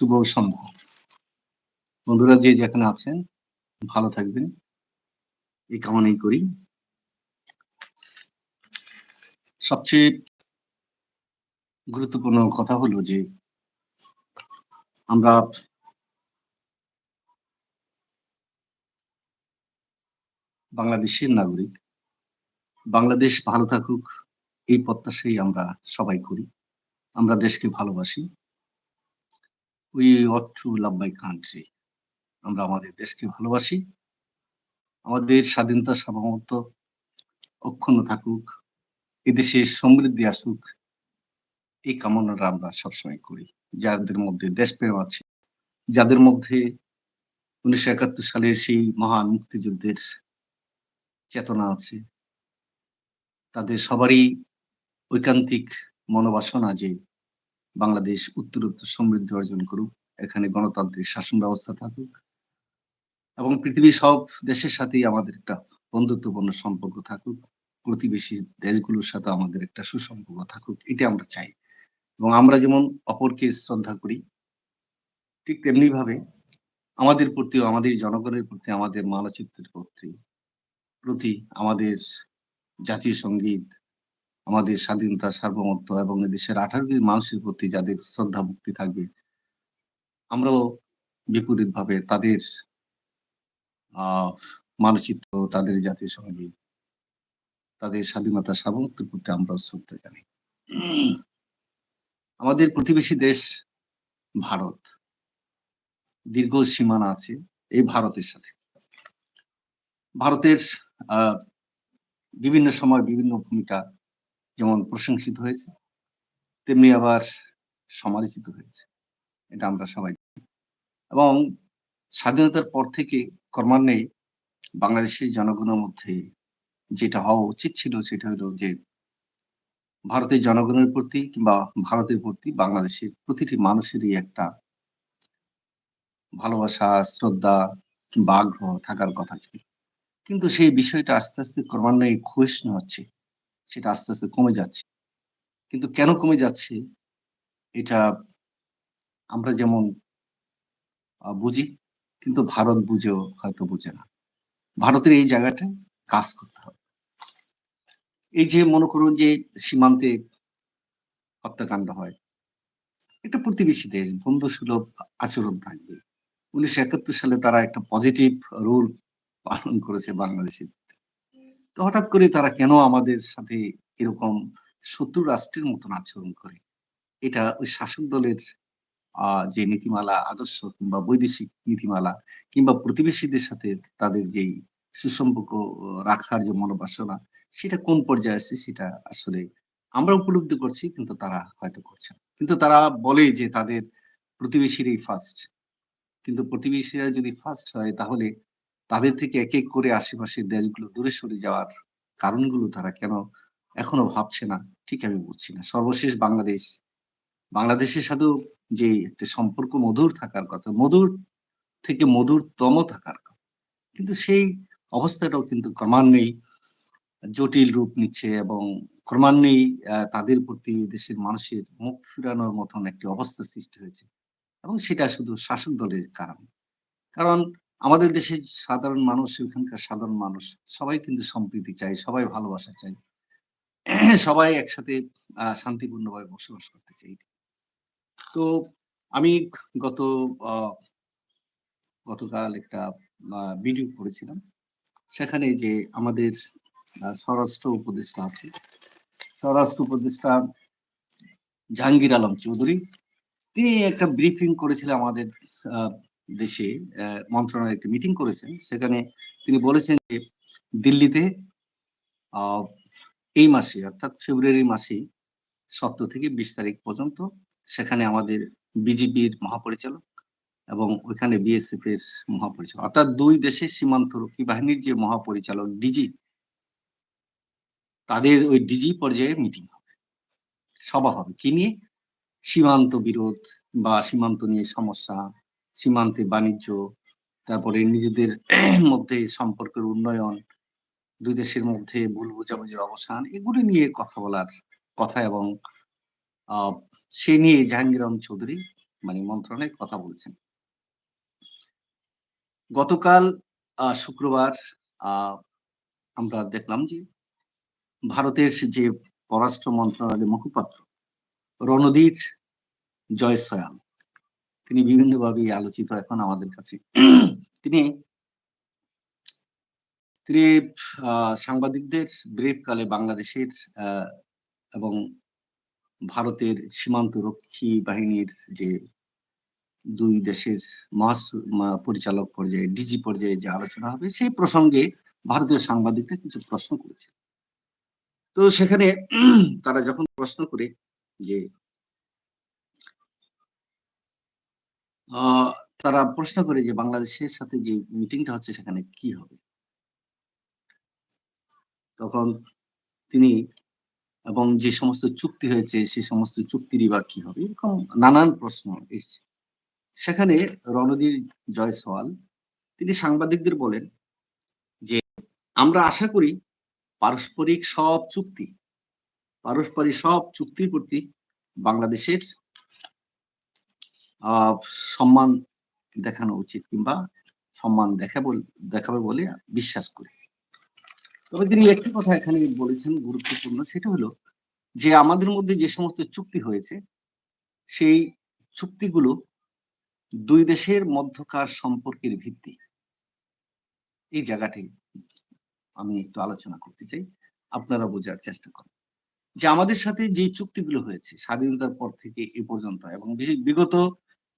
শুভ সন্ধ্যা বন্ধুরা যে যেখানে আছেন, ভালো থাকবেন। এই কামনাই করি। সবচেয়ে গুরুত্বপূর্ণ কথা হলো যে, আমরা বাংলাদেশের নাগরিক। বাংলাদেশ ভালো থাকুক, এই প্রত্যাশাই আমরা সবাই করি। আমরা দেশকে ভালোবাসি। We want to love my country আমরা আমাদের দেশকে ভালোবাসি। আমাদের স্বাধীনতা সার্বভৌমত্ব অক্ষুণ্ণ থাকুক এদেশে সমৃদ্ধি আসুক, এই কামনাটা আমরা সবসময় করি। যাদের মধ্যে দেশপ্রেম আছে, যাদের মধ্যে উনিশশো একাত্তর সালের সেই মহান মুক্তিযুদ্ধের চেতনা আছে, তাদের সবারই ঐকান্তিক মনোবাসনা যে বাংলাদেশ উত্তরোত্তর সমৃদ্ধি অর্জন করুক। এখানে গণতান্ত্রিক শাসন ব্যবস্থা থাকুক। এবং পৃথিবীর সব দেশের সাথেই আমাদের একটা বন্ধুত্বপূর্ণ সম্পর্ক থাকুক। প্রতিবেশী দেশগুলোর সাথে আমাদের একটা সুসম্পর্ক থাকুক এটা আমরা চাই। এবং আমরা যেমন অপরকে শ্রদ্ধা করি, ঠিক তেমনি ভাবে আমাদের প্রতিও, আমাদের জনগণের প্রতি, আমাদের মানচিত্রের প্রতি প্রতি আমাদের জাতীয় সংগীত আমাদের স্বাধীনতা, সার্বভৌমত্ব এবং দেশের আঠারো মানুষের প্রতি যাদের শ্রদ্ধা, ভক্তি থাকবে, আমরাও বিপরীত ভাবে তাদের মানচিত্র, তাদের জাতীয় সংগীত তাদের স্বাধীনতা, সার্বভৌমত্বের প্রতি আমরা শ্রদ্ধা জানি আমাদের প্রতিবেশী দেশ ভারত। দীর্ঘ সীমানা আছে এই ভারতের সাথে। ভারতের বিভিন্ন সময় বিভিন্ন ভূমিকা যেমন প্রশংসিত হয়েছে, তেমনি আবার সমালোচিত হয়েছে। এটা আমরা সবাই এবং স্বাধীনতার পর থেকে ক্রমান্বয়ে বাংলাদেশের জনগণের মধ্যে যেটা হওয়া উচিত ছিল সেটা হলো যে, ভারতের জনগণের প্রতি কিংবা ভারতের প্রতি বাংলাদেশের প্রতিটি মানুষেরই একটা ভালোবাসা, শ্রদ্ধা কিংবা আগ্রহ থাকার কথা ছিল। কিন্তু সেই বিষয়টা আস্তে আস্তে ক্রমান্বয়ে ক্ষয়িষ্ণু হচ্ছে। সেটা আস্তে আস্তে কমে যাচ্ছে। কিন্তু কেন কমে যাচ্ছে? এটা আমরা যেমন বুঝি, কিন্তু ভারত বুঝেও হয়তো বুঝে না। ভারতের এই জায়গাটায় কাজ করতে হবে। এই যে মনে করুন যে সীমান্তে হত্যাকাণ্ড হয়, এটা প্রতিবেশী দেশ বন্ধু সুলভ আচরণ থাকবে। উনিশশো একাত্তর সালে তারা একটা পজিটিভ রোল পালন করেছে বাংলাদেশে। তো হঠাৎ করে তারা কেন আমাদের সাথে এরকম শত্রু রাষ্ট্রের মতন আচরণ করে? এটা ওই শাসক দলের যে নীতিমালা, আদর্শ কিংবা বৈদেশিক নীতিমালা কিংবা প্রতিবেশীদের সাথে তাদের যেই সুসম্পর্ক রাখার যে মনোবাসনা, সেটা কোন পর্যায়ে আছে সেটা আসলে আমরা উপলব্ধি করছি, কিন্তু তারা হয়তো করছে কিন্তু তারা বলে যে তাদের প্রতিবেশীরাই ফার্স্ট কিন্তু প্রতিবেশীরা যদি ফার্স্ট হয়, তাহলে তাদের থেকে এক এক করে আশেপাশের দেশগুলো দূরে সরে যাওয়ার কারণগুলো তারা কেন এখনও ভাবছে না? ঠিক আমি বুঝছি না। সর্বশেষ বাংলাদেশ, বাংলাদেশের সাথেও যে একটা সম্পর্ক মধুর থাকার কথা, মধুর থেকে মধুরতম থাকার কথা, কিন্তু সেই অবস্থাটাও কিন্তু ক্রমান্বয়ে জটিল রূপ নিচ্ছে এবং ক্রমান্বয়ে তাদের প্রতি দেশের মানুষের মুখ ফিরানোর মতন একটি অবস্থা সৃষ্টি হয়েছে। এবং সেটা শুধু শাসক দলের কারণ। কারণ আমাদের দেশের সাধারণ মানুষ, ওইখানকার সাধারণ মানুষ, সবাই কিন্তু সম্প্রীতি চায়, সবাই ভালোবাসা চায়। সবাই একসাথে শান্তিপূর্ণভাবে বসবাস করতে চাই তো আমি গত গতকাল একটা ভিডিও করেছিলাম। সেখানে যে আমাদের স্বরাষ্ট্র উপদেষ্টা আছে, স্বরাষ্ট্র উপদেষ্টা জাহাঙ্গীর আলম চৌধুরী, তিনি একটা ব্রিফিং করেছিলেন আমাদের দেশে মন্ত্রণালয় একটি মিটিং করেছেন। সেখানে তিনি বলেছেন যে দিল্লিতে এই মাসে, অর্থাৎ ফেব্রুয়ারি মাসে সতেরো থেকে বিশ তারিখ পর্যন্ত সেখানে আমাদের বিজিবির মহাপরিচালক এবং ওইখানে বিএসএফ এর মহাপরিচালক, অর্থাৎ দুই দেশের সীমান্তরক্ষী বাহিনীর যে মহাপরিচালক ডিজি তাদের ওই ডিজি পর্যায়ে মিটিং হবে। সভা হবে। কি নিয়ে? সীমান্ত বিরোধ বা সীমান্ত নিয়ে সমস্যা সীমান্তে বাণিজ্য, তারপরে নিজেদের মধ্যে সম্পর্কের উন্নয়ন, দুই দেশের মধ্যে ভুল বোঝাবুঝির অবসান, এগুলি নিয়ে কথা বলার কথা এবং সে নিয়ে জাহাঙ্গীর চৌধুরী মানে মন্ত্রণালয়ে কথা বলেছেন। গতকাল শুক্রবার আমরা দেখলাম যে ভারতের যে পররাষ্ট্র মন্ত্রণালয়ের মুখপাত্র রণধীর জয়সওয়াল তিনি বিভিন্নভাবে আলোচিত এখন আমাদের কাছে। তিনি তিনি সাংবাদিকদের ব্রিফ কালে বাংলাদেশের এবং ভারতের সীমান্ত রক্ষী বাহিনীর যে দুই দেশের মহাস পরিচালক পর্যায়ে, ডিজি পর্যায়ে যে আলোচনা হবে, সেই প্রসঙ্গে ভারতীয় সাংবাদিকরা কিছু প্রশ্ন করেছে। তো সেখানে তারা যখন প্রশ্ন করে যে তারা প্রশ্ন করে যে বাংলাদেশের সাথে যে মিটিংটা হচ্ছে সেখানে কি হবে? তখন তিনি এবং যে সমস্ত চুক্তি হয়েছে সে সমস্ত চুক্তিরই বা কি হবে? এরকম নানান প্রশ্ন এসছে। সেখানে রণধীর জয়সওয়াল তিনি সাংবাদিকদের বলেন যে, "আমরা আশা করি পারস্পরিক সব চুক্তি, পারস্পরিক সব চুক্তির প্রতি বাংলাদেশের সম্মান দেখানো উচিত কিংবা সম্মান দেখাবল দেখাবে বলে বিশ্বাস করি।" তবে তিনি একটি কথা এখানে বলেছেন গুরুত্বপূর্ণ, সেটা হলো যে আমাদের মধ্যে যে সমস্ত চুক্তি হয়েছে, সেই চুক্তিগুলো দুই দেশের মধ্যকার সম্পর্কের ভিত্তি। এই জায়গাটি আমি একটু আলোচনা করতে চাই। আপনারা বোঝার চেষ্টা করেন। যে আমাদের সাথে যে চুক্তিগুলো হয়েছে, স্বাধীনতার পর থেকে এ পর্যন্ত এবং বিগত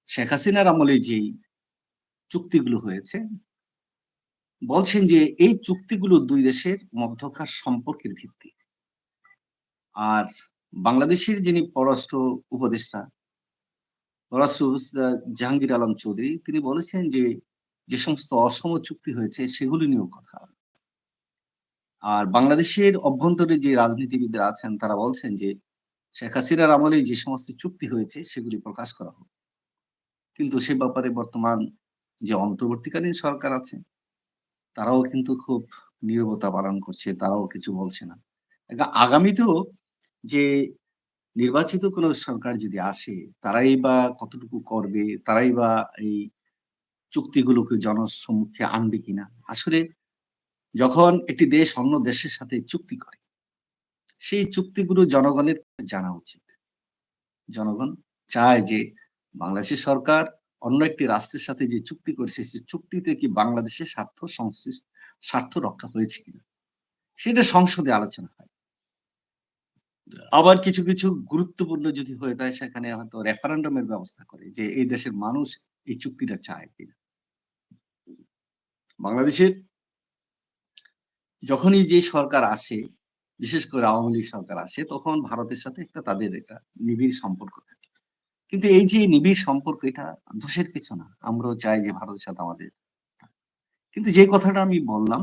শেখ হাসিনার আমলে যেই চুক্তিগুলো হয়েছে বলছেন যে এই চুক্তিগুলো দুই দেশের মধ্যকার সম্পর্কের ভিত্তি। আর বাংলাদেশের যিনি পররাষ্ট্র উপদেষ্টা পররাষ্ট্র উপদেষ্টা জাহাঙ্গীর আলম চৌধুরী তিনি বলেছেন যে, যে সমস্ত অসম চুক্তি হয়েছে সেগুলি নিয়েও কথা আর বাংলাদেশের অভ্যন্তরে যে রাজনীতিবিদরা আছেন তারা বলছেন যে, শেখ হাসিনার আমলে যে সমস্ত চুক্তি হয়েছে সেগুলি প্রকাশ করা হোক। কিন্তু সে ব্যাপারে বর্তমান যে অন্তর্বর্তীকালীন সরকার আছে তারাও কিন্তু খুব নীরবতা পালন করছে। তারাও কিছু বলছে না। আগামীতেও যে নির্বাচিত কোন সরকার যদি আসে তারাই বা কতটুকু করবে? তারাই বা এই চুক্তিগুলোকে জনসম্মুখে আনবে কিনা? আসলে যখন একটি দেশ অন্য দেশের সাথে চুক্তি করে, সেই চুক্তিগুলো জনগণের জানা উচিত। জনগণ চায় যে বাংলাদেশের সরকার অন্য একটি রাষ্ট্রের সাথে যে চুক্তি করেছে সে চুক্তিতে কি বাংলাদেশের স্বার্থ সংশ্লিষ্ট স্বার্থ রক্ষা হয়েছে কিনা? সেটা সংসদে আলোচনা হয়। আবার কিছু, কিছু গুরুত্বপূর্ণ যদি হয়ে যায় সেখানে হয়তো রেফারেন্ডাম এর ব্যবস্থা করে যে এই দেশের মানুষ এই চুক্তিটা চায় কিনা। বাংলাদেশের যখনই যে সরকার আসে, বিশেষ করে আওয়ামী লীগ সরকার আসে তখন ভারতের সাথে একটা তাদের একটা নিবিড় সম্পর্ক থাকে। কিন্তু এই যে নিবিড় সম্পর্ক এটা দোষের কিছু না। আমরাও চাই যে ভারতের সাথে আমাদের কিন্তু যে কথাটা আমি বললাম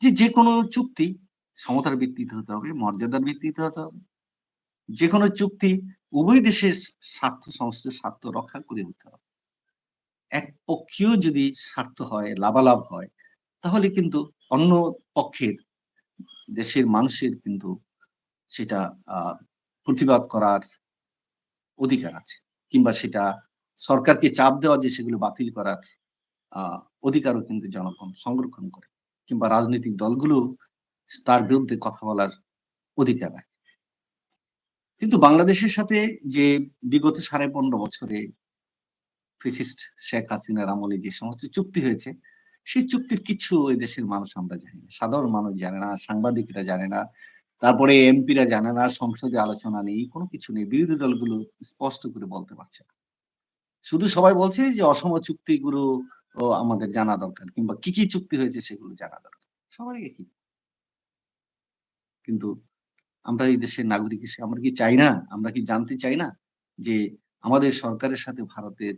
যে, যেকোনো চুক্তি সমতার ভিত্তিতে হতে হবে, মর্যাদার ভিত্তিতে হতে হবে। যে কোনো চুক্তি উভয় দেশের স্বার্থ সংশ্লিষ্ট স্বার্থ রক্ষা করে হতে হবে। একপক্ষীয় যদি স্বার্থ হয়, লাভালাভ হয় তাহলে কিন্তু অন্য পক্ষের দেশের মানুষের কিন্তু সেটা প্রতিবাদ করার অধিকার আছে। কিংবা সেটা সরকারকে চাপ দেওয়া যে সেগুলো বাতিল করার অধিকারও কিন্তু জনগণ সংরক্ষণ করে। কিংবা রাজনৈতিক দলগুলো তার বিরুদ্ধে কথা বলার অধিকার রাখে। কিন্তু বাংলাদেশের সাথে যে বিগত ১৫.৫ বছরে ফ্যাসিস্ট শেখ হাসিনার আমলে যে সমস্ত চুক্তি হয়েছে, সেই চুক্তির কিছু এ দেশের মানুষ আমরা জানি না। সাধারণ মানুষ জানে না, সাংবাদিকরা জানে না। তারপরে এমপিরা জানে না, সংসদে আলোচনা নেই, কোন কিছু নেই। বিরোধী দলগুলো স্পষ্ট করে বলতে পারছে না। শুধু সবাই বলছে যে অসম চুক্তিগুলো আমাদের জানা দরকার কিংবা কি, কি চুক্তি হয়েছে সেগুলো জানা দরকার। সবারই একই। কিন্তু আমরা এই দেশের নাগরিক হিসেবে আমরা কি চাই না? আমরা কি জানতে চাই না? যে আমাদের সরকারের সাথে ভারতের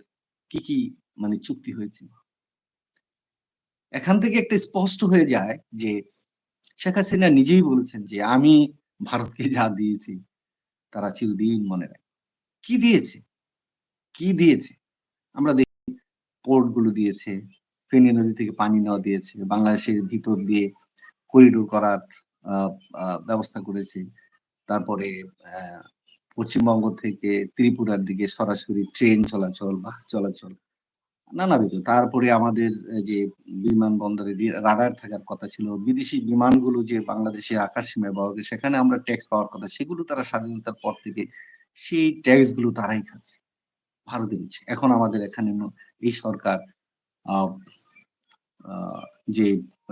কি, কি মানে চুক্তি হয়েছে? এখান থেকে একটা স্পষ্ট হয়ে যায় যে শেখ হাসিনা নিজেই বলেছেন যে, "আমি ভারতকে যা দিয়েছি তারা চিরদিন মনে রাখবে।" কি দিয়েছে? কি দিয়েছে? আমরা দেখি পোর্টগুলো দিয়েছে, ফেনী নদী থেকে পানি নেওয়া দিয়েছে, বাংলাদেশের ভিতর দিয়ে করিডোর করার ব্যবস্থা করেছে। তারপরে পশ্চিমবঙ্গ থেকে ত্রিপুরার দিকে সরাসরি ট্রেন চলাচল, বাস চলাচল নানাবিধ। তারপরে আমাদের যে বিমানবন্দরে রাডার থাকার কথা ছিল। বিদেশি বিমানগুলো যে বাংলাদেশের আকাশ সীমায় বড় সেখানে আমরা ট্যাক্স পাওয়ার কথা। সেগুলো তারা স্বাধীনতার পর থেকে সেই ট্যাক্সগুলো তারাই খাচ্ছে। ভারতে নিচ্ছে। এখন আমাদের এখানে এই সরকার যে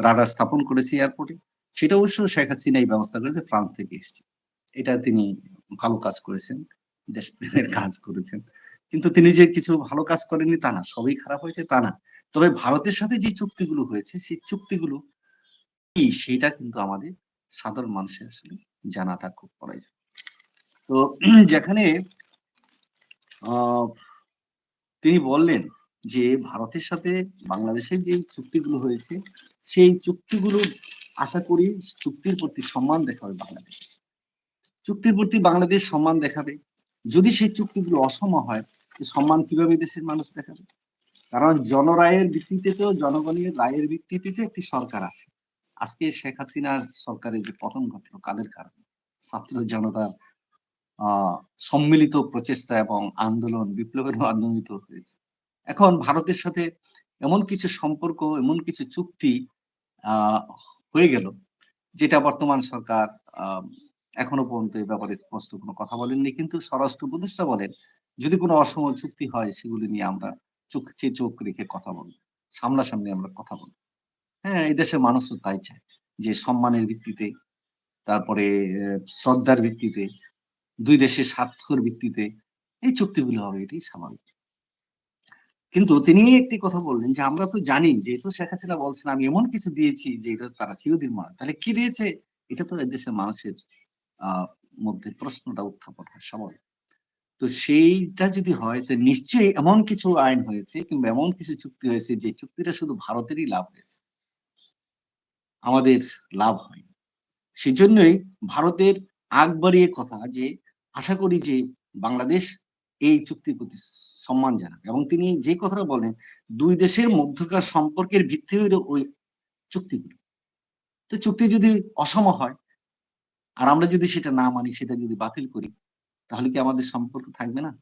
রাডার স্থাপন করেছে এয়ারপোর্টে, সেটা অবশ্য শেখ হাসিনা এই ব্যবস্থা করেছে, ফ্রান্স থেকে এসছে। এটা তিনি ভালো কাজ করেছেন। দেশপ্রেমের কাজ করেছেন। কিন্তু তিনি যে কিছু ভালো কাজ করেননি তা না। সবই খারাপ হয়েছে তা না। তবে ভারতের সাথে যে চুক্তিগুলো হয়েছে, সেই চুক্তিগুলো কি সেটা কিন্তু আমাদের সাধারণ মানুষের আসলে জানাটা খুব প্রয়োজন। তো যেখানে তিনি বললেন যে ভারতের সাথে বাংলাদেশের যেই চুক্তিগুলো হয়েছে, সেই চুক্তিগুলো আশা করি চুক্তির প্রতি সম্মান দেখাবে বাংলাদেশ। চুক্তির প্রতি বাংলাদেশ সম্মান দেখাবে। যদি সেই চুক্তিগুলো অসম হয়, সম্মান কীভাবে দেশের মানুষ দেখাবে? কারণ জনরায়ের ভিত্তিতে তো জনগণের রায়ের ভিত্তিতে একটি সরকার আছে। আজকে শেখ হাসিনার সরকারের যে পতন ঘটলো কাদের কারণে? ছাত্র জনতার সম্মিলিত প্রচেষ্টা এবং আন্দোলন বিপ্লবের মাধ্যমেই তো হয়েছে। এখন ভারতের সাথে এমন কিছু সম্পর্ক, এমন কিছু চুক্তি হয়ে গেল, যেটা বর্তমান সরকার এখনও পর্যন্ত এ ব্যাপারে স্পষ্ট কোনো কথা বলেননি। কিন্তু স্বরাষ্ট্র উপদেষ্টা বলেন, যদি কোনো অসম চুক্তি হয় সেগুলি নিয়ে আমরা চোখে চোখ রেখে কথা বলব। সামনাসামনি আমরা কথা বলব। হ্যাঁ, এই দেশের মানুষও তাই চায়। যে সম্মানের ভিত্তিতে, তারপরে শ্রদ্ধার ভিত্তিতে, দুই দেশের স্বার্থের ভিত্তিতে এই চুক্তিগুলো হবে এটাই স্বাভাবিক। কিন্তু তিনি একটি কথা বললেন যে, "আমরা তো জানি যে যেহেতু শেখ হাসিনা বলছেন আমি এমন কিছু দিয়েছি যে এটা তারা চিরদিন মনে তাহলে কি দিয়েছে?" এটা তো এদেশের মানুষের আ মধ্যে প্রশ্নটা উত্থাপন হয় স্বাভাবিক। তো সেইটা যদি হয় তো নিশ্চয়ই এমন কিছু আইন হয়েছে কিংবা এমন কিছু চুক্তি হয়েছে যে চুক্তিটা শুধু ভারতেরই লাভ হয়েছে। আমাদের লাভ হয়নি। সেজন্যই ভারতের আগ বাড়িয়ে কথা যে আশা করি যে বাংলাদেশ এই চুক্তির প্রতি সম্মান জানাবে এবং তিনি যে কথাটা বলেন দুই দেশের মধ্যকার সম্পর্কের ভিত্তি হইল ওই চুক্তিগুলো। তো চুক্তি যদি অসম হয় আর আমরা যদি সেটা না মানি, সেটা যদি বাতিল করি, তাহলে কি আমাদের সম্পর্ক থাকবে না?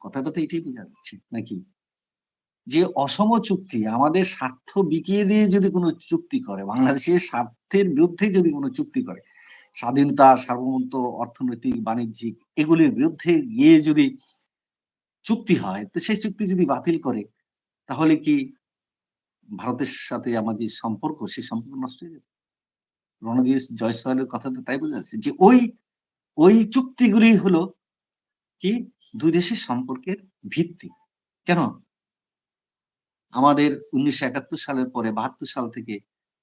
কথাটা তো এটাই বোঝা যাচ্ছে, নাকি? যে অসম চুক্তি আমাদের স্বার্থ বিকিয়ে দিয়ে যদি কোনো চুক্তি করে, বাংলাদেশের স্বার্থের বিরুদ্ধে যদি কোনো চুক্তি করে, স্বাধীনতা, সার্বভৌমত্ব, অর্থনৈতিক, বাণিজ্যিক এগুলির বিরুদ্ধে গিয়ে যদি চুক্তি হয়, তো সেই চুক্তি যদি বাতিল করে, তাহলে কি ভারতের সাথে আমাদের সম্পর্ক, সেই সম্পর্ক নষ্ট হয়ে যাবে? রণধীর জয়সওয়ালের কথা তো তাই বোঝা যাচ্ছে যে ওই, ওই চুক্তিগুলি হলো কি দুই দেশের সম্পর্কের ভিত্তি। কেন? আমাদের ১৯৭১ সালের পরে ৭২ সাল থেকে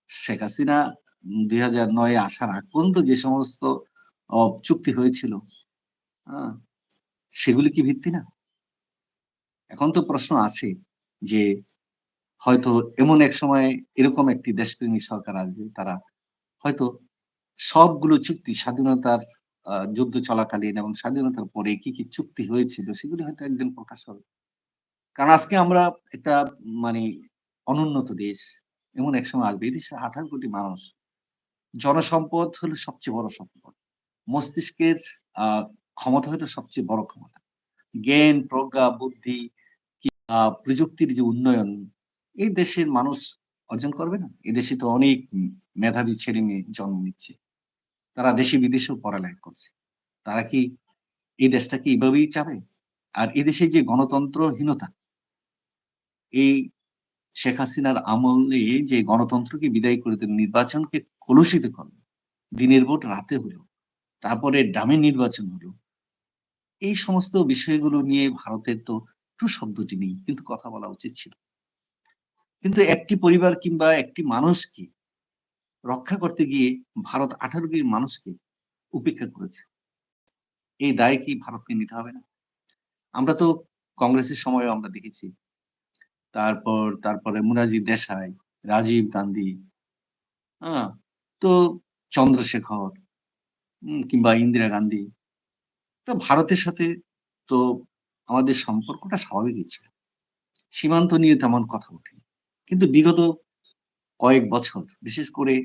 শেখ হাসিনা দুই হাজার নয় আসার আগ পর্যন্ত যে সমস্ত চুক্তি হয়েছিল, আ সেগুলি কি ভিত্তি না? এখন তো প্রশ্ন আছে যে হয়তো এমন এক সময় এরকম একটি দেশপ্রেমী সরকার আসবে, তারা হয়তো সবগুলো চুক্তি স্বাধীনতার যুদ্ধ চলাকালীন এবং স্বাধীনতার পরে কি, কি চুক্তি হয়েছিল সেগুলি হয়তো একদিন প্রকাশ হবে। কারণ আজকে আমরা একটা মানে অনুন্নত দেশ। এমন এক সময় আসবে। এদেশে ১৮ কোটি মানুষ। জনসম্পদ হলো সবচেয়ে বড় সম্পদ। মস্তিষ্কের ক্ষমতা হলো সবচেয়ে বড় ক্ষমতা। জ্ঞান, প্রজ্ঞা, বুদ্ধি প্রযুক্তির যে উন্নয়ন, এই দেশের মানুষ অর্জন করবে না? এদেশে তো অনেক মেধাবী ছেলে-মেয়ে জন্ম নিচ্ছে। তারা দেশে বিদেশেও পড়ালেখা করছে। তারা কি এই দেশটা কি এভাবেই চাবে? আর এদেশে যে গণতন্ত্রহীনতা এই শেখ হাসিনার আমলে যে গণতন্ত্রকে বিদায় করে দিল, নির্বাচনকে কলুষিত করল। দিনের ভোট রাতে হলো। তারপরে ডামে নির্বাচন হলো। এই সমস্ত বিষয়গুলো নিয়ে ভারতের তো টু শব্দটি নেই। কিন্তু কথা বলা উচিত ছিল। কিন্তু একটি পরিবার কিংবা একটি মানুষকে রক্ষা করতে গিয়ে ভারত ১৮ কোটি মানুষকে উপেক্ষা করেছে। এই দায় কি ভারতকে নিতে হবে না? আমরা তো কংগ্রেসের সময়েও আমরা দেখেছি। তারপর তারপরে মোরারজি দেশাই, রাজীব গান্ধী, হ্যাঁ তো চন্দ্রশেখর কিংবা ইন্দিরা গান্ধী। তো ভারতের সাথে তো আমাদের সম্পর্কটা স্বাভাবিকই ছিল। সীমান্ত নিয়ে তেমন কথা ওঠেনি। কিন্তু বিগত কয়েক বছর বিশেষ করে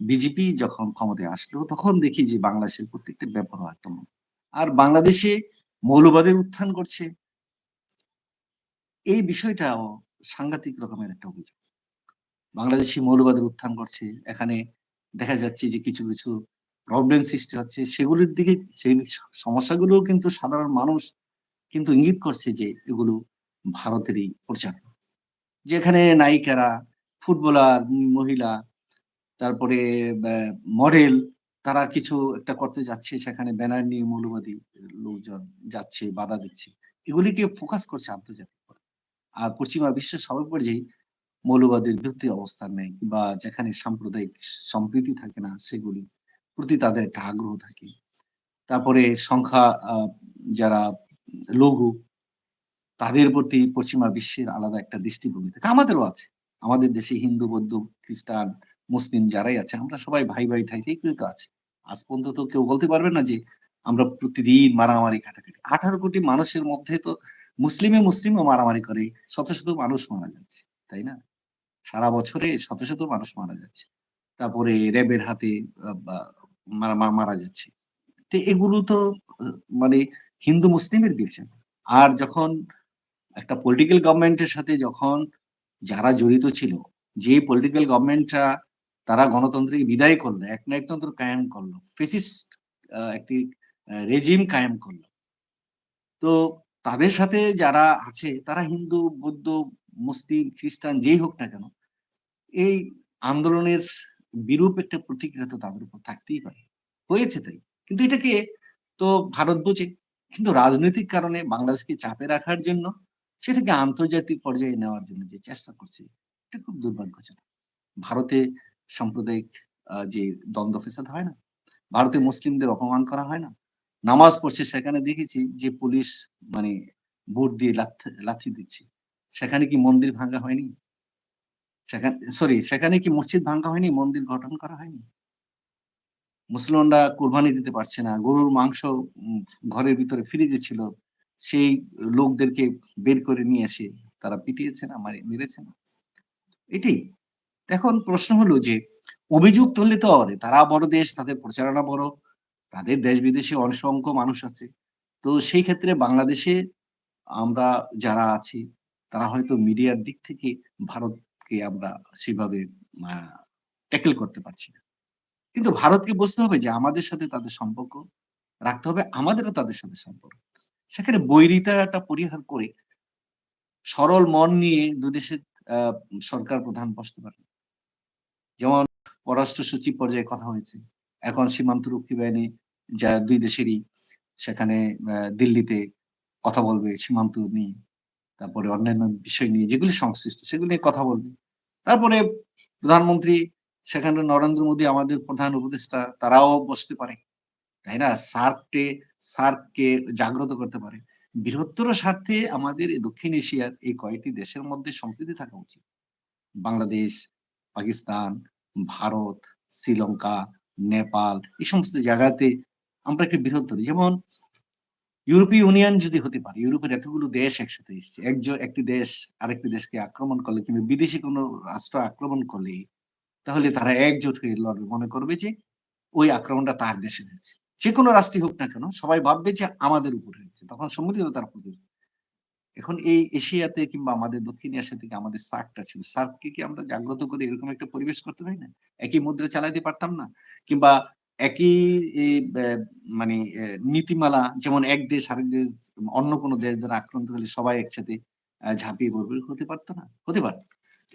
বিজেপি যখন ক্ষমতায় আসলো তখন দেখি যে বাংলাদেশের প্রত্যেকটা ব্যাপারে আক্রমণ। আর বাংলাদেশে মৌলবাদের উত্থান করছে এই বিষয়টাও সাংঘাতিক রকমের একটা অভিযোগ। বাংলাদেশে মৌলবাদের উত্থান করছে এখানে দেখা যাচ্ছে যে কিছু, কিছু প্রবলেম সৃষ্টি হচ্ছে। সেগুলোর দিকে সেই স সমস্যাগুলোও কিন্তু সাধারণ মানুষ কিন্তু ইঙ্গিত করছে যে এগুলো ভারতেরই প্রচার। যেখানে নায়িকারা, ফুটবলার, মহিলা, তারপরে মডেল তারা কিছু একটা করতে যাচ্ছে সেখানে ব্যানার নিয়ে মৌলবাদী লোকজন যাচ্ছে, বাধা দিচ্ছে। এগুলিকে ফোকাস করছে আন্তর্জাতিক আর পশ্চিমা বিশ্বের সবার পর্যায়ে মৌলবাদের বিরুদ্ধে অবস্থান নেয় বা যেখানে সাম্প্রদায়িক সম্প্রীতি থাকে না সেগুলি প্রতি তাদের একটা আগ্রহ থাকে। তারপরে সংখ্যা যারা লঘু তাদের প্রতি পশ্চিমা বিশ্বের আলাদা একটা দৃষ্টিভঙ্গি থাকে। আমাদেরও আছে। আমাদের দেশে হিন্দু, বৌদ্ধ, খ্রিস্টান, মুসলিম যারাই আছে আমরা সবাই ভাই, ভাই ঠাই ঠাই তো আছে আজ পর্যন্ত তো কেউ বলতে পারবে না যে আমরা প্রতিদিন মারামারি কাটাকাটি। ১৮ কোটি মানুষের মধ্যে তো মুসলিমে মুসলিমও মারামারি করে। শত, শত মানুষ মারা যাচ্ছে। তাই না? সারা বছরে শত, শত মানুষ মারা যাচ্ছে। তারপরে র‍্যাবের হাতে মারা যাচ্ছে। তো এগুলো তো মানে হিন্দু মুসলিমের বিষয়। আর যখন একটা পলিটিক্যাল গভর্নমেন্ট এর সাথে যখন যারা জড়িত ছিল, যে পলিটিক্যাল গভর্নমেন্টটা তারা গণতন্ত্রকে বিদায় করল, একনায়কতন্ত্র কায়েম করল, ফ্যাসিস্ট আ একটি রেজিম কায়েম করল। তো তাদের সাথে যারা আছে তারা হিন্দু, বৌদ্ধ, মুসলিম, খ্রিস্টান যেই হোক না কেন, এই আন্দোলনের বিরূপ একটা প্রতিক্রিয়া তো তাদের উপর থাকতেই পারে। হয়েছে তাই। কিন্তু এটাকে তো ভারত বোঝে। কিন্তু রাজনৈতিক কারণে বাংলাদেশকে চাপে রাখার জন্য সেটাকে আন্তর্জাতিক পর্যায়ে নেওয়ার জন্য যে চেষ্টা করছে, এটা খুব দুর্ভাগ্যজনক। ভারতে সাম্প্রদায়িক যে দ্বন্দ্ব ফ্যাসাদ হয় না? ভারতে মুসলিমদের অপমান করা হয় না? নামাজ পড়ছে সেখানে দেখেছি যে পুলিশ মানে ভোট দিয়ে লাথ দিচ্ছে। সেখানে কি মন্দির ভাঙ্গা হয়নি? সেখানে সরি সেখানে কি মসজিদ ভাঙ্গা হয়নি? মন্দির গঠন করা হয়নি? মুসলমানরা কোরবানি দিতে পারছে না। গরুর মাংস ঘরের ভিতরে ফ্রিজে ছিল। সেই লোকদেরকে বের করে নিয়ে এসে তারা পিটিয়েছে না, মারি মেরেছে না? এখন প্রশ্ন হলো যে অভিযোগ তুললে তো। তারা বড় দেশ, তাদের প্রচারণা বড়। তাদের দেশ-বিদেশে অসংখ্য মানুষ আছে। তো সেই ক্ষেত্রে বাংলাদেশে আমরা যারা আছি তারা হয়তো মিডিয়ার দিক থেকে ভারতকে আমরা সেভাবে ট্যাকেল করতে পারছি না। কিন্তু ভারতকে বুঝতে হবে যে আমাদের সাথে তাদের সম্পর্ক রাখতে হবে, আমাদেরও তাদের সাথে সম্পর্ক। সেখানে বৈরিতাটা পরিহার করে সরল মন নিয়ে ২ দেশের সরকার প্রধান বসতে পারে। যেমন পররাষ্ট্র সচিব পর্যায়ে কথা হয়েছে। এখন সীমান্তরক্ষী বাহিনী যা দুই দেশেরই সেখানে দিল্লিতে কথা বলবে সীমান্ত নিয়ে। তারপরে অন্যান্য বিষয় নিয়ে যেগুলি সংশ্লিষ্ট সেগুলি নিয়ে কথা বলবে। তারপরে প্রধানমন্ত্রী সেখানে নরেন্দ্র মোদী আমাদের প্রধান উপদেষ্টা, তারাও বসতে পারে। তাই না? সার্কটে সার্ককে জাগ্রত করতে পারে। বৃহত্তর স্বার্থে আমাদের দক্ষিণ এশিয়ার এই কয়েকটি দেশের মধ্যে সম্প্রীতি থাকা উচিত। বাংলাদেশ, পাকিস্তান, ভারত, শ্রীলঙ্কা, নেপাল এই সমস্ত জায়গাতে আমরা একটি বৃহত্তর যেমন ইউরোপীয় ইউনিয়ন যদি হতে পারে, ইউরোপের এতগুলো দেশ একসাথে এসছে। একজ একটি দেশ আরেকটি দেশকে আক্রমণ করলে কিংবা বিদেশি কোন রাষ্ট্র আক্রমণ করলে তাহলে তারা একজোট হয়ে লড়বে। মনে করবে যে ওই আক্রমণটা তার দেশে হয়েছে। যেকোনো রাষ্ট্রই হোক না কেন সবাই ভাববে যে আমাদের উপর হয়েছে। তখন সম্মিলিত তার প্রতি এখন এই এশিয়াতে কিংবা আমাদের দক্ষিণ এশিয়া থেকে আমাদের সার্কটা ছিল। সার্ককে কি আমরা জাগ্রত করে এরকম একটা পরিবেশ করতে পারি না? একই মুদ্রা চালাইতে পারতাম না? কিংবা একই মানে নীতিমালা যেমন এক দেশ আরেক দেশ অন্য কোন দেশ দ্বারা আক্রান্ত হলে সবাই একসাথে ঝাঁপিয়ে পড়বে, হতে পারত না? হতে পারত।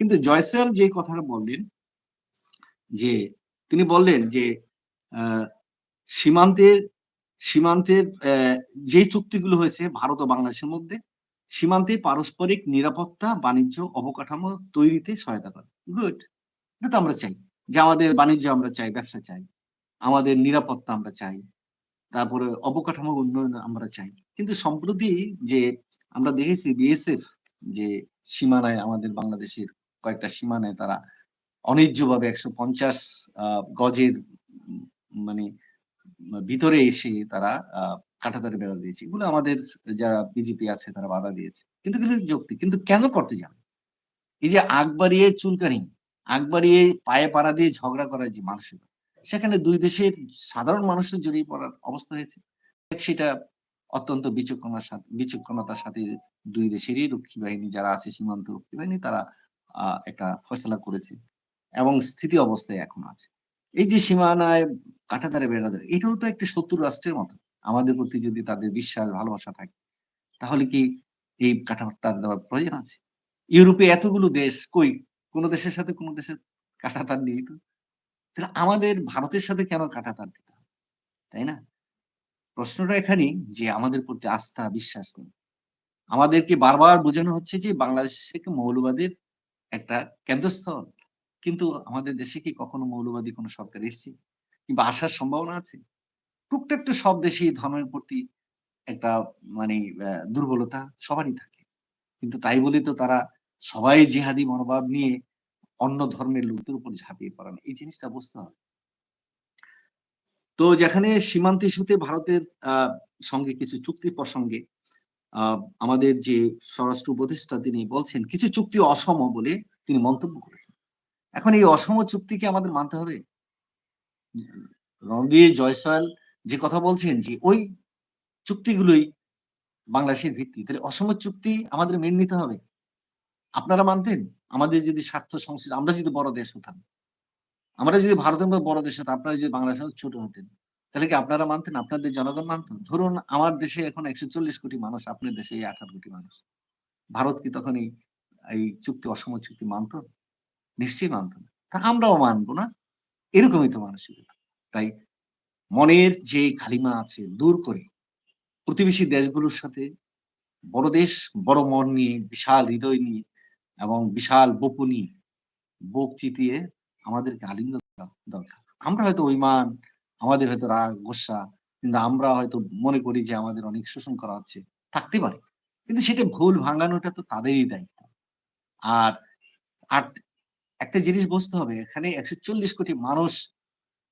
কিন্তু জয়সওয়াল যে কথাটা বললেন যে তিনি বললেন যে সীমান্তের সীমান্তের যে চুক্তিগুলো হয়েছে ভারত ও বাংলাদেশের মধ্যে সীমান্তে পারস্পরিক নিরাপত্তা, বাণিজ্য অবকাঠামো তৈরিতে সহায়তা করে। গুড। এটা তো আমরা চাই। যে আমাদের বাণিজ্য আমরা চাই, ব্যবসা চাই। আমাদের নিরাপত্তা আমরা চাই। তারপরে অবকাঠামো উন্নয়ন আমরা চাই। কিন্তু সম্প্রতি যে আমরা দেখেছি বিএসএফ যে সীমানায় আমাদের বাংলাদেশের কয়েকটা সীমানায় তারা অন্যায্যভাবে ১৫০ আ গজের মানে ভিতরে এসে তারা আ কাঁটাতারের বেড়া দিয়েছে। এগুলো আমাদের যারা বিজেপি আছে তারা বাধা দিয়েছে। কিন্তু কিছু যৌক্তিক। কিন্তু কেন করতে যাবে? এই যে আগ বাড়িয়ে চুলকানি, আগ বাড়িয়ে পায়ে পাড়া দিয়ে ঝগড়া করার যে মানসিকতা, সেখানে ২ দেশের সাধারণ মানুষের জড়িয়ে পড়ার অবস্থা হয়েছে। সেটা অত্যন্ত বিচক্ষণার সাথে বিচক্ষণতার সাথে দুই দেশেরই রক্ষী বাহিনী যারা আছে সীমান্ত রক্ষী বাহিনী তারা একটা ফয়সালা করেছে এবং স্থিতি অবস্থায় এখন আছে। এই যে সীমানায় কাঁটাতারে বেড়া দেয়, এটাও তো একটা শত্রু রাষ্ট্রের মতো। আমাদের প্রতি যদি তাদের বিশ্বাস ভালোবাসা থাকে, তাহলে কি এই কাঁটাতার দেওয়ার প্রয়োজন আছে? ইউরোপে এতগুলো দেশ কই কোন দেশের সাথে কোন দেশের কাঁটাতার নেই তো। তাহলে আমাদের ভারতের সাথে কেন কাঁটাতার দিতে হবে? তাই না? প্রশ্নটা এখানেই যে আমাদের প্রতি আস্থা বিশ্বাস নেই। আমাদেরকে বারবার বোঝানো হচ্ছে যে বাংলাদেশকে মৌলবাদের একটা কেন্দ্রস্থল। কিন্তু আমাদের দেশে কি কখনো মৌলবাদী কোন সরকার এসছে? কিংবা আসার সম্ভাবনা আছে? টুকটাক তো সব দেশেই ধর্মের প্রতি একটা মানে দুর্বলতা সবারই থাকে। কিন্তু তাই বলে তো তারা সবাই জিহাদি মনোভাব নিয়ে অন্য ধর্মের লোকদের উপর ঝাঁপিয়ে পড়ে না। এই জিনিসটা বুঝতে হবে। তো যেখানে সীমান্ত ইস্যুতে ভারতের সঙ্গে কিছু চুক্তি প্রসঙ্গে আমাদের যে স্বরাষ্ট্র উপদেষ্টা তিনি বলছেন, কিছু চুক্তি অসম বলে তিনি মন্তব্য করেছেন। এখন এই অসম চুক্তি কি আমাদের মানতে হবে? রণধীর জয়সওয়াল যে কথা বলছেন যে ওই চুক্তিগুলোই বাংলাদেশের ভিত্তি। তাহলে অসম চুক্তি আমাদের মেনে নিতে হবে। আপনারা মানতেন? আমাদের যদি স্বার্থ সংশ্লিষ্ট আমরা যদি বড় দেশ হতাম। আমরা যদি ভারতের মতো বড় দেশ হতাম, আপনারা যদি বাংলাদেশের ছোট হতেন। তাহলে কি আপনারা মানতেন? আপনাদের জনগণ মানত? ধরুন আমার দেশে এখন ১৪০ কোটি মানুষ, আপনার দেশে ১৮ কোটি মানুষ। ভারত কি তখন এই, এই চুক্তি অসম চুক্তি মানত? নিশ্চয়ই মানত না। তা আমরাও মানবো না। এরকমই তো মানসিকতা। তাই মনের যে খালিমা আছে দূর করে প্রতিবেশী দেশগুলোর সাথে বড় দেশ, বড় মন নিয়ে, বিশাল হৃদয় নিয়ে এবং বিশাল বপু নিয়ে বুক চিতিয়ে আমাদেরকে আলিঙ্গন করা দরকার। আমরা হয়তো অভিমান, আমাদের হয়তো রাগ, গোস্সা কিন্তু আমরা হয়তো মনে করি যে আমাদের অনেক শোষণ করা হচ্ছে। থাকতে পারে। কিন্তু সেটা ভুল ভাঙানোটা তো তাদেরই দায়িত্ব। আর, আর একটা জিনিস বুঝতে হবে এখানে ১৪০ কোটি মানুষ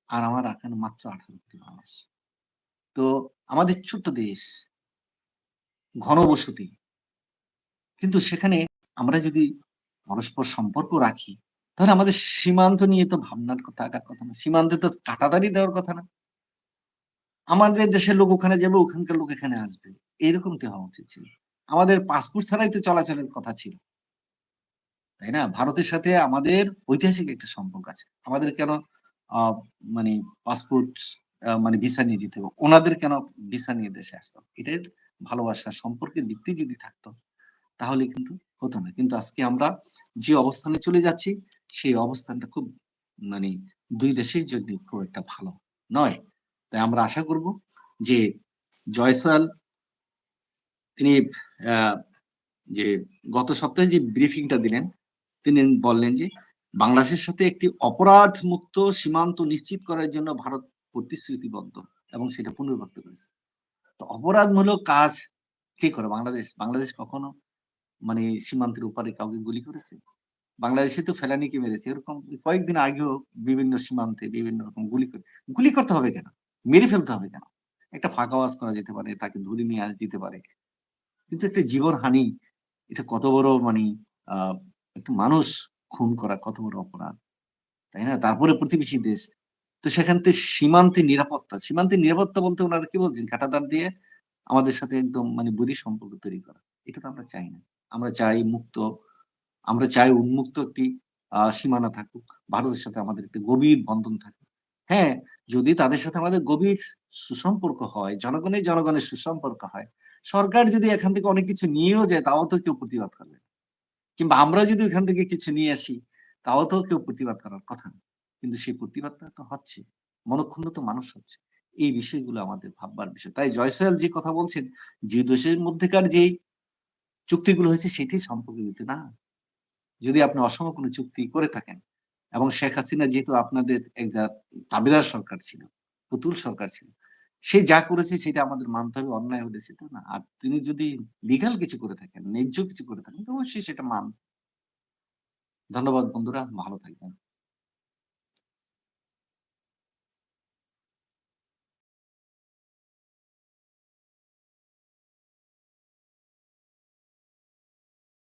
আর আমার এখানে মাত্র ১৮ কোটি মানুষ। তো আমাদের ছোট্ট দেশ ঘনবসতি। কিন্তু সেখানে আমরা যদি পরস্পর সম্পর্ক রাখি, তাহলে আমাদের সীমান্ত নিয়ে তো ভাবনার কথা কথা না। সীমান্তে তো কাঁটাতারই দেওয়ার কথা না। আমাদের দেশের লোক ওখানে যাবে, ওখানকার লোক এখানে আসবে। এরকম তো হওয়া উচিত ছিল। আমাদের পাসপোর্ট ছাড়াই তো চলাচলের কথা ছিল। তাই না? ভারতের সাথে আমাদের ঐতিহাসিক একটা সম্পর্ক আছে। আমাদের কেন মানে পাসপোর্ট মানে ভিসা নিয়ে যেতে হবে? উনাদের কেন ভিসা নিয়ে দেশে আসতো? এটার ভালোবাসা সম্পর্কের ভিত্তি যদি থাকতো, তাহলে কিন্তু হতো না। কিন্তু আজকে আমরা যে অবস্থানে চলে যাচ্ছি, সেই অবস্থানটা খুব মানে দুই দেশের জন্য খুব একটা ভালো নয়। তাই আমরা আশা করব যে জয়সওয়াল তিনি যে গত সপ্তাহে যে ব্রিফিংটা দিলেন, তিনি বললেন যে বাংলাদেশের সাথে একটি অপরাধ মুক্ত সীমান্ত নিশ্চিত করার জন্য ভারত প্রতিশ্রুতিবদ্ধ এবং সেটা পুনর্ব্যক্ত করেছে। তো অপরাধমূলক কাজ কে করে? বাংলাদেশ। বাংলাদেশ কখনো মানে সীমান্তের ওপারে কাউকে গুলি করেছে? বাংলাদেশে তো ফেলানিকে মেরেছে। এরকম কয়েকদিন আগেও বিভিন্ন সীমান্তে বিভিন্ন রকম গুলি করে গুলি করতে হবে কেন? মেরে ফেলতে হবে কেন? একটা ফাঁকা ওয়াজ করা যেতে পারে, তাকে ধরে নিয়ে যেতে পারে। কিন্তু একটা জীবনহানি এটা কত বড় মানে একটা মানুষ খুন করা কত বড় অপরাধ। তাই না? তারপরে প্রতিবেশী দেশ। তো সেখান থেকে সীমান্তে নিরাপত্তা, সীমান্তে নিরাপত্তা বলতে ওনারা কি বলছেন? কাঁটাতার দিয়ে আমাদের সাথে একদম মানে বৈরী সম্পর্ক তৈরি করা। এটা তো আমরা চাই না। আমরা চাই মুক্ত, আমরা চাই উন্মুক্ত একটি সীমানা থাকুক। ভারতের সাথে আমাদের একটি গভীর বন্ধন থাকুক। হ্যাঁ, যদি তাদের সাথে আমাদের গভীর সুসম্পর্ক হয়, জনগণের জনগণের সুসম্পর্ক হয়, সরকার যদি এখান থেকে অনেক কিছু নিয়েও যায় তাও তো কেউ প্রতিবাদ করবে। কিংবা আমরা যদি ওখান থেকে কিছু নিয়ে আসি, তাও তো কেউ প্রতিবাদ করার কথা না। কিন্তু সেই প্রতিবাদটা তো হচ্ছে। মনঃক্ষুণ্ণ তো মানুষ হচ্ছে। এই বিষয়গুলো আমাদের ভাববার বিষয়। তাই জয়সওয়াল যে কথা বলছেন, যে দেশের মধ্যেকার যেই চুক্তিগুলো হয়েছে সেটাই সম্পর্কিত না। যদি আপনি অসম কোনো চুক্তি করে থাকেন এবং শেখ হাসিনা যেহেতু আপনাদের একটা দাবিদার সরকার ছিল, পুতুল সরকার ছিল। সে যা করেছে সেটা আমাদের মানতে হবে, অন্যায় হলে সেটা না। আর তিনি যদি লিগাল কিছু করে থাকেন, ন্যায্য কিছু করে থাকেন, তো অবশ্যই সেটা মান। ধন্যবাদ বন্ধুরা, ভালো থাকবেন।